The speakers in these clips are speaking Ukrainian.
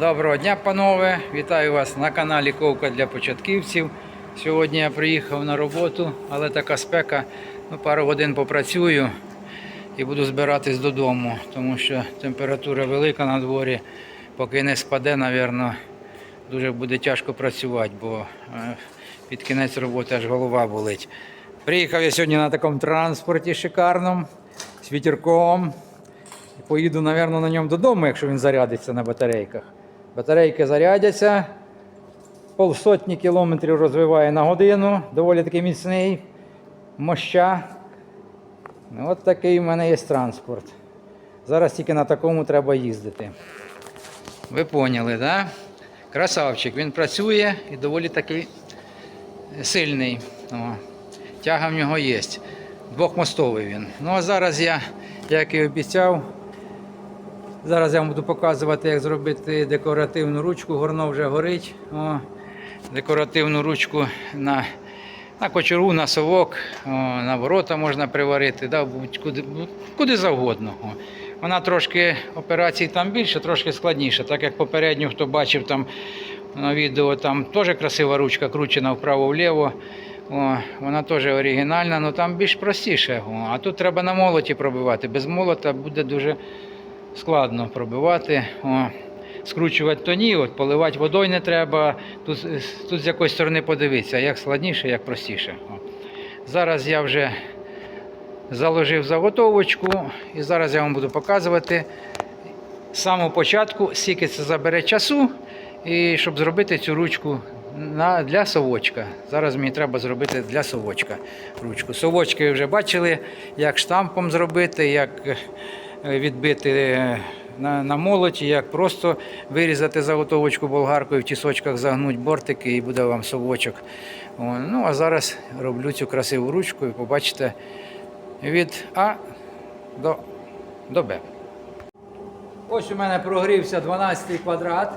Доброго дня, панове! Вітаю вас на каналі Ковка для початківців. Сьогодні я приїхав на роботу, але така спека. Ну, пару годин попрацюю і буду збиратись додому, тому що температура велика на дворі. Поки не спаде, напевно, дуже буде тяжко працювати, бо е, під кінець роботи аж голова болить. Приїхав я сьогодні на такому транспорті шикарному, з вітерком. Поїду, мабуть, на ньому додому, якщо він зарядиться на батарейках. Батарейки зарядяться. Полсотні кілометрів розвиває на годину, доволі таки міцний. Моща. Ну, От такий в мене є транспорт. Зараз тільки на такому треба їздити. Ви поняли, так? Да? Красавчик, він працює і доволі таки сильний. О, тяга в нього є. Двохмостовий він. Ну а зараз я, як і обіцяв, зараз я вам буду показувати, як зробити декоративну ручку. Горно вже горить. О, декоративну ручку на, на кочергу, на совок, о, на ворота можна приварити, да, будь-куди, куди завгодно. О. Вона трошки операцій там більше, трошки складніша, так як попередньо, хто бачив там на відео, там теж красива ручка кручена вправо-вліво. О, вона теж оригінальна, але там більш простіше. О, а тут треба на молоті пробивати. Без молота буде дуже складно пробивати. О, скручувати то ні, от, поливати водою не треба. Тут, тут з якоїсь сторони подивитися, як складніше, як простіше. О. Зараз я вже заложив заготовочку і зараз я вам буду показувати з самого початку, скільки це забере часу, і щоб зробити цю ручку на, для совочка. Зараз мені треба зробити для совочка ручку. Совочки ви вже бачили, як штампом зробити, як відбити е, на, на молоті, як просто вирізати заготовочку болгаркою, в тісочках загнуть бортики і буде вам совочок. Ну а зараз роблю цю красиву ручку і побачите від А до, до Б. Ось у мене прогрівся 12 квадрат,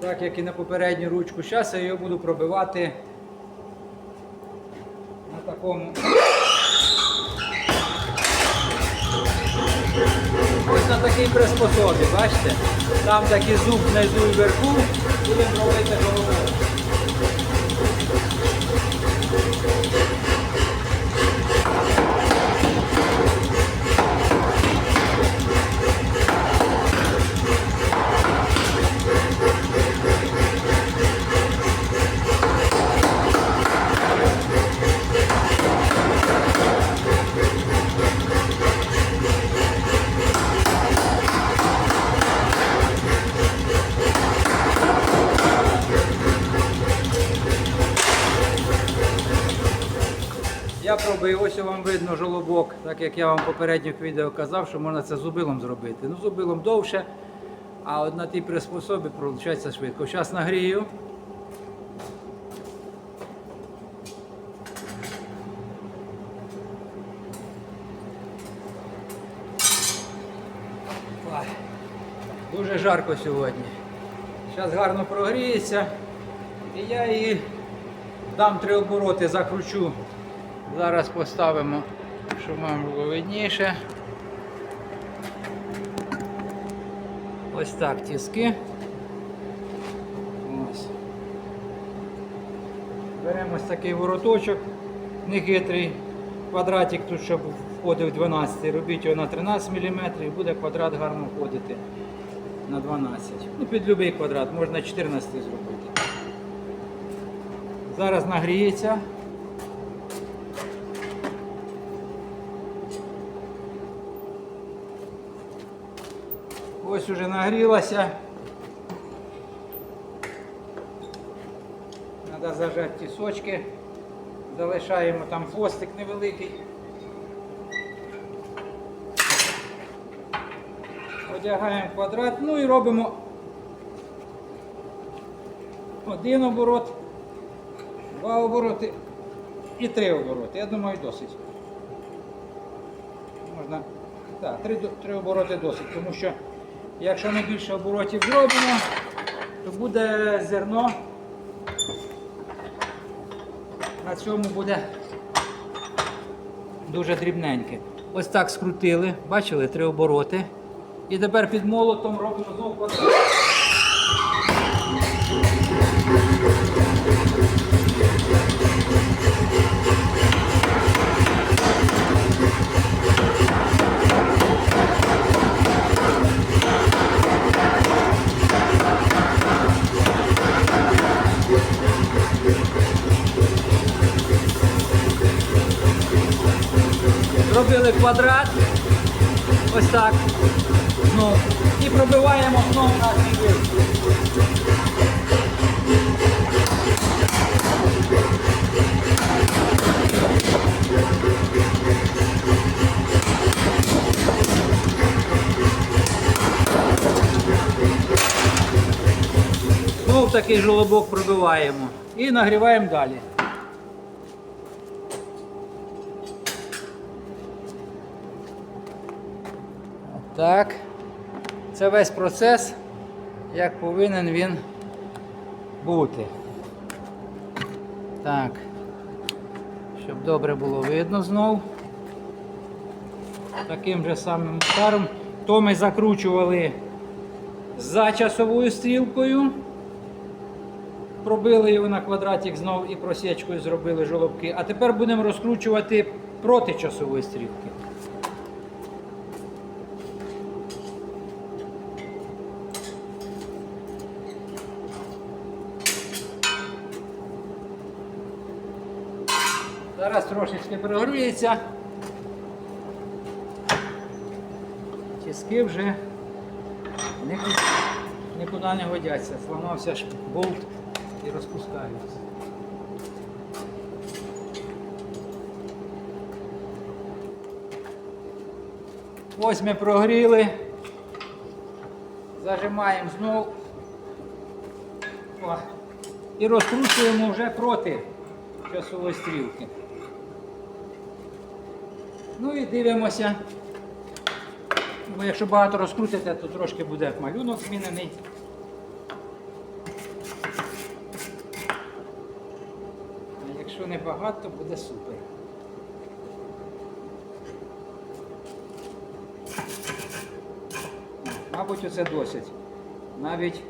так як і на попередню ручку. Зараз я його буду пробивати на такому. Ось на такій приспособі, бачите? Там такий зуб внизу і вверху, будемо робити головою. Я пробив, ось вам видно жолобок, так як я вам в попередніх відео казав, що можна це зубилом зробити. Ну, зубилом довше, а от на тій приспособі виходить швидко. Зараз нагрію. Дуже жарко сьогодні. Зараз гарно прогріється. І я її дам три обороти, закручу. Зараз поставимо, щоб вам було видніше. Ось так тіски. Беремо ось такий вороточок, нехитрий. Квадратик тут, щоб входив 12, робіть його на 13 мм і буде квадрат гарно входити на 12. Ну, під будь-який квадрат, можна 14 зробити. Зараз нагріється. Ось уже нагрілася. Треба зажати тісочки. Залишаємо там хвостик невеликий. Одягаємо квадрат, ну і робимо один оборот, два обороти і три обороти. Я думаю, досить. Можна. Так, три, три обороти досить, тому що якщо ми більше оборотів зробимо, то буде зерно. На цьому буде дуже дрібненьке. Ось так скрутили, бачили, три обороти. І тепер під молотом робимо знову. Зробили квадрат. Ось так. Ну, і пробиваємо знову наш вид. Знов такий жолобок пробиваємо і нагріваємо далі. Так. Це весь процес, як повинен він бути. Так. Щоб добре було видно знов. Таким же самим старом. То ми закручували за часовою стрілкою. Пробили його на квадратик знов і просічкою зробили жолобки. А тепер будемо розкручувати проти часової стрілки. Зараз трошечки прогріється. Тіски вже нікуди, не годяться. Зламався ж болт і розпускаються. Ось ми прогріли. Зажимаємо знову. І розкручуємо вже проти часової стрілки. Ну і дивимося. Бо якщо багато розкрутите, то трошки буде малюнок змінений. А якщо не багато, буде супер. Мабуть, оце досить. Навіть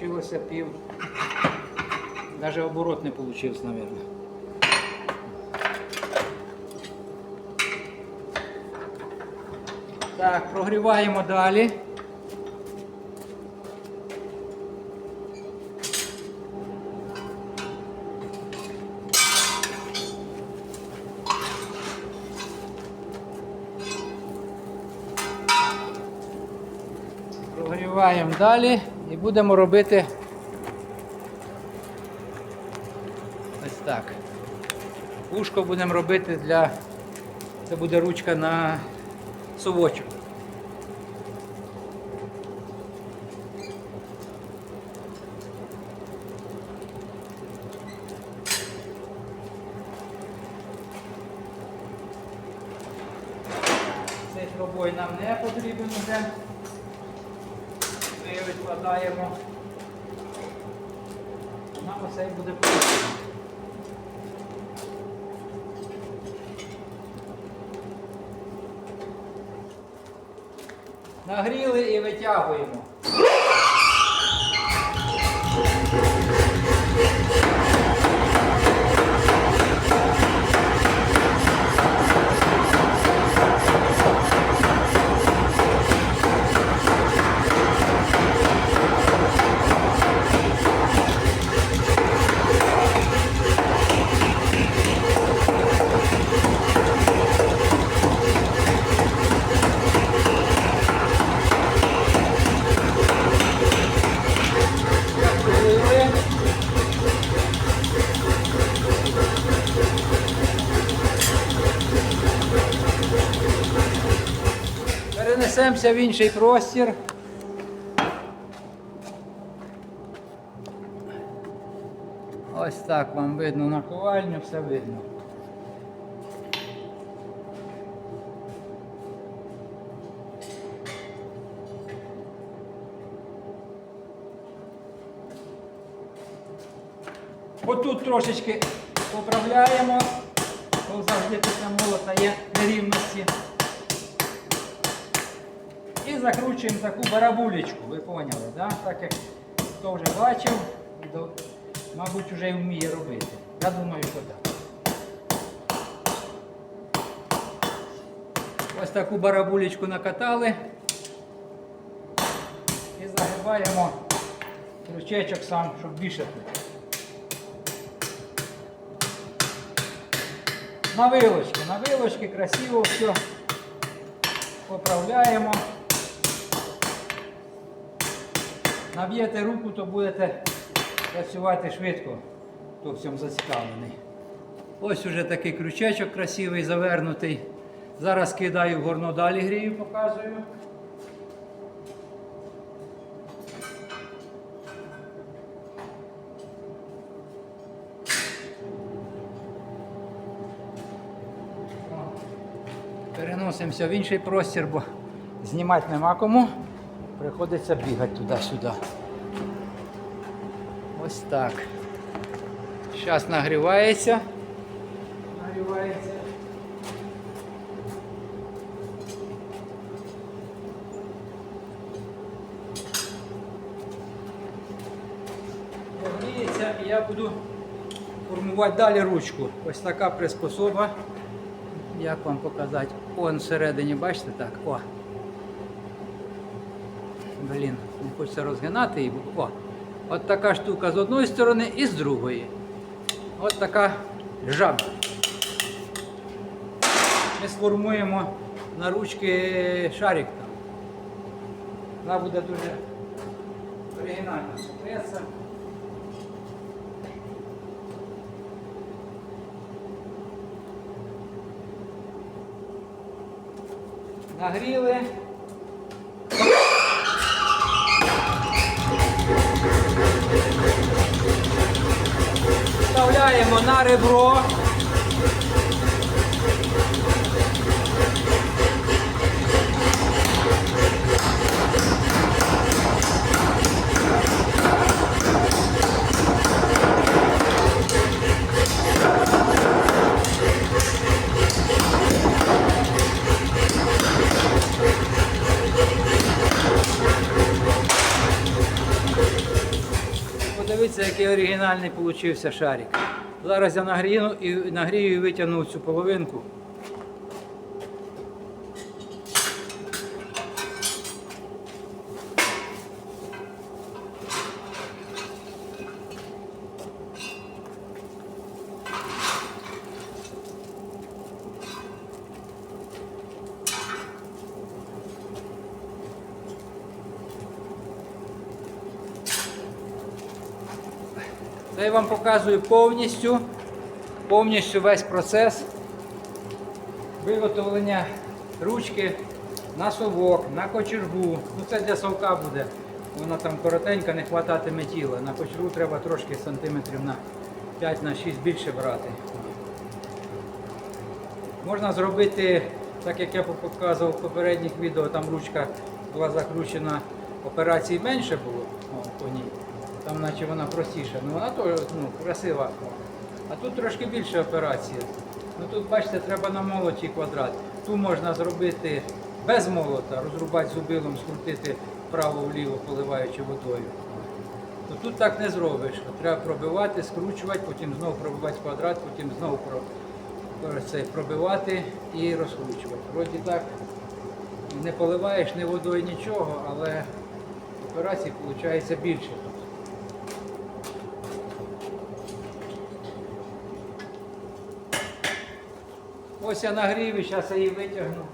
вийшло пів. Навіть оборот не вийшов, мабуть. Так, прогріваємо далі. Прогріваємо далі і будемо робити ось так. Ушко будемо робити для. Це буде ручка на совочок. Нагріли і витягуємо. Перенесемося в інший простір. Ось так вам видно наковальню, все видно. Отут трошечки поправляємо, бо завжди після молота є нерівності. І закручуємо таку барабулечку, ви поняли, да? так як хто вже бачив, до- мабуть, вже вміє робити. Я думаю, що так. Ось таку барабулечку накатали і загибаємо крючечок сам, щоб вішати. На вилочки, на вилочки, красиво все. Поправляємо. Наб'єте руку, то будете працювати швидко, хто в цьому зацікавлений. Ось уже такий крючечок красивий, завернутий. Зараз кидаю в горно далі грію, показую. Переносимося в інший простір, бо знімати нема кому. Приходиться бігати туди-сюди. Ось так. Зараз нагрівається. Нагрівається. Нагріється і я буду формувати далі ручку. Ось така приспособа. Як вам показати? Он всередині, бачите так? О. Блін, хочеться розгинати її. О. От така штука з одної сторони і з другої. От така жаба. Ми сформуємо на ручки шарик там. Вона буде дуже оригінально смотреться. Нагріли. Вставляємо на ребро. Подивіться, який оригінальний получився шарик. Зараз я нагрію і нагрію і витягну цю половинку. Я вам показую повністю, повністю весь процес виготовлення ручки на совок, на кочергу. Ну це для совка буде. Вона там коротенька, не хвататиме тіла. На кочергу треба трошки сантиметрів на 5 на 6 більше брати. Можна зробити, так як я показував в попередніх відео, там ручка була закручена, операцій менше було по ній. Там наче вона простіша. Ну вона теж ну, красива. А тут трошки більше операція. Ну тут, бачите, треба на молоті квадрат. Ту можна зробити без молота, розрубати зубилом, скрутити вправо-вліво, поливаючи водою. То тут так не зробиш. Треба пробивати, скручувати, потім знову пробивати квадрат, потім знову пробивати і розкручувати. Вроді так не поливаєш ні водою, нічого, але операцій виходить більше. Ось я нагрів зараз я її витягну.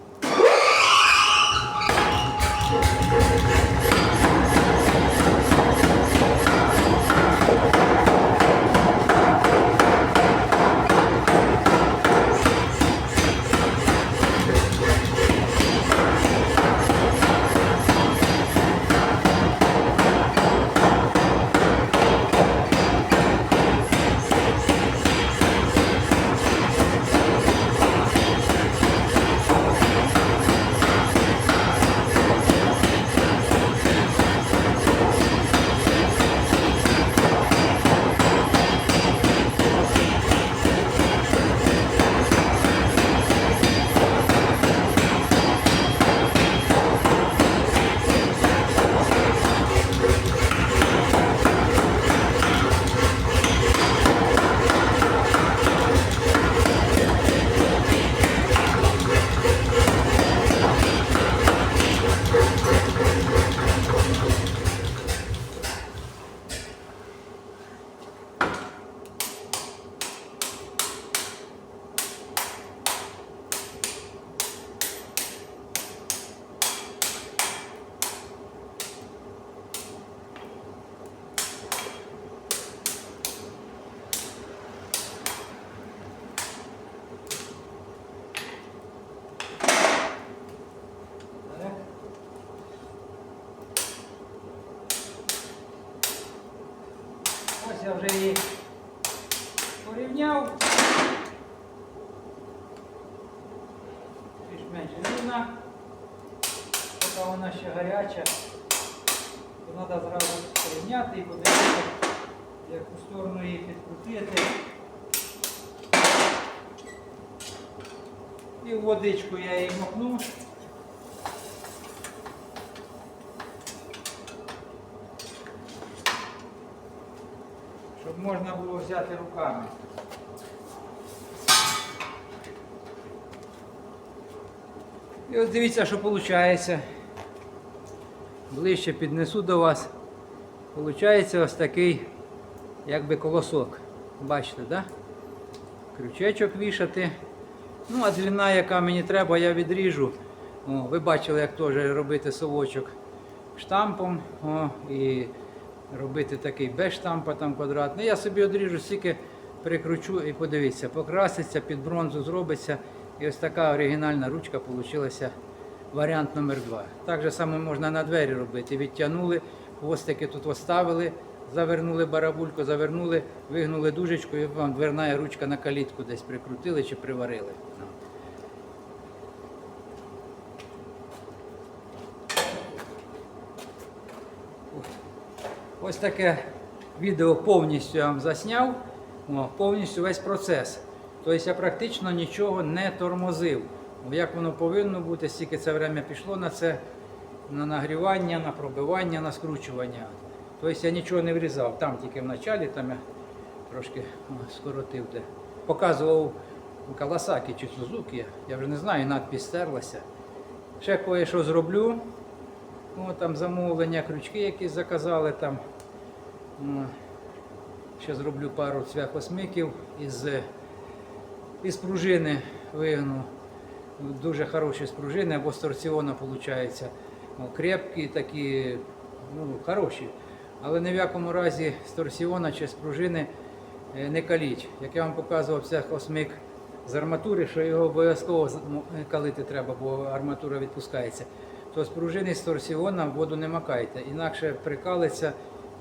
Гаряча, то треба зразу порівняти і подивитися, в яку сторону її підкрутити. І водичку я її макну. Щоб можна було взяти руками. І ось дивіться, що виходить. Ближче піднесу до вас. Получається ось такий, якби колосок. Бачите, да? Крючечок вішати. Ну, а длина, яка мені треба, я відріжу. О, ви бачили, як теж робити совочок штампом. О, і робити такий без штампа там квадратний. Я собі одріжу, стільки прикручу і подивіться, покраситься, під бронзу зробиться. І ось така оригінальна ручка вийшла. Варіант номер два. Так же саме можна на двері робити. Відтягнули, хвостики тут оставили, завернули барабульку, завернули, вигнули дужечку і вам дверна ручка на калітку десь прикрутили чи приварили. Ось таке відео повністю я вам засняв, повністю весь процес. Тобто я практично нічого не тормозив. Як воно повинно бути, стільки це время пішло на це, на нагрівання, на пробивання, на скручування. Тобто я нічого не врізав. Там тільки в началі, там я трошки скоротив. Де. Показував Кавасакі чи Сузуки, я вже не знаю, надпись стерлася. Ще кое-що зроблю. О, там замовлення, крючки якісь заказали там. Ще зроблю пару цвяхосмиків із, із пружини вигну. Дуже хороші з пружини, або з торсіона виходить. Крепкі такі, ну, хороші. Але ні в якому разі з торсіона чи з пружини е, не каліть. Як я вам показував цвяхосмик з арматури, що його обов'язково калити треба, бо арматура відпускається то з пружини з торсіона воду не макайте. Інакше прикалиться,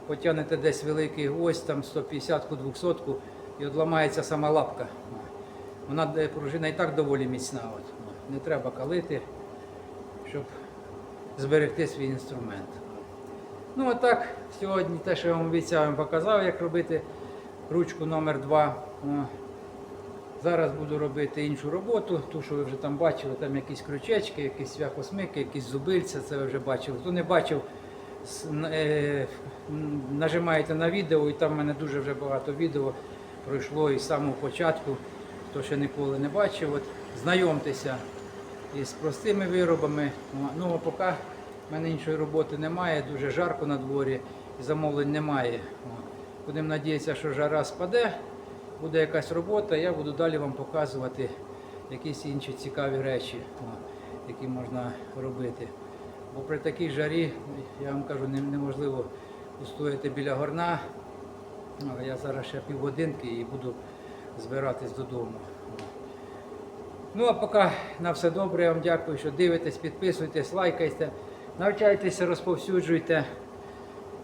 потягнете десь великий гвоздь, там 150-ку, 200-ку, і одламається сама лапка. Вона пружина і так доволі міцна. От. Не треба калити, щоб зберегти свій інструмент. Ну отак, сьогодні те, що я вам обіцяв, я вам показав, як робити ручку номер 2 Зараз буду робити іншу роботу, ту, що ви вже там бачили, там якісь крючечки, якісь свяхосмики, якісь зубильця, це ви вже бачили. Хто не бачив, е, нажимаєте на відео, і там в мене дуже вже багато відео пройшло із самого початку. Хто ще ніколи не бачив, от, знайомтеся із простими виробами. Ну, а поки в мене іншої роботи немає, дуже жарко на дворі, і замовлень немає. Будемо надіятися, що жара спаде буде якась робота, я буду далі вам показувати якісь інші цікаві речі, які можна робити. Бо при такій жарі, я вам кажу, неможливо устояти біля горна. А Я зараз ще півгодинки і буду збиратись додому. Ну а поки на все добре, я вам дякую, що дивитесь, підписуйтесь, лайкайте, навчайтеся, розповсюджуйте.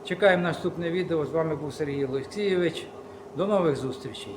Чекаємо наступне відео. З вами був Сергій Олексійович. До нових зустрічей.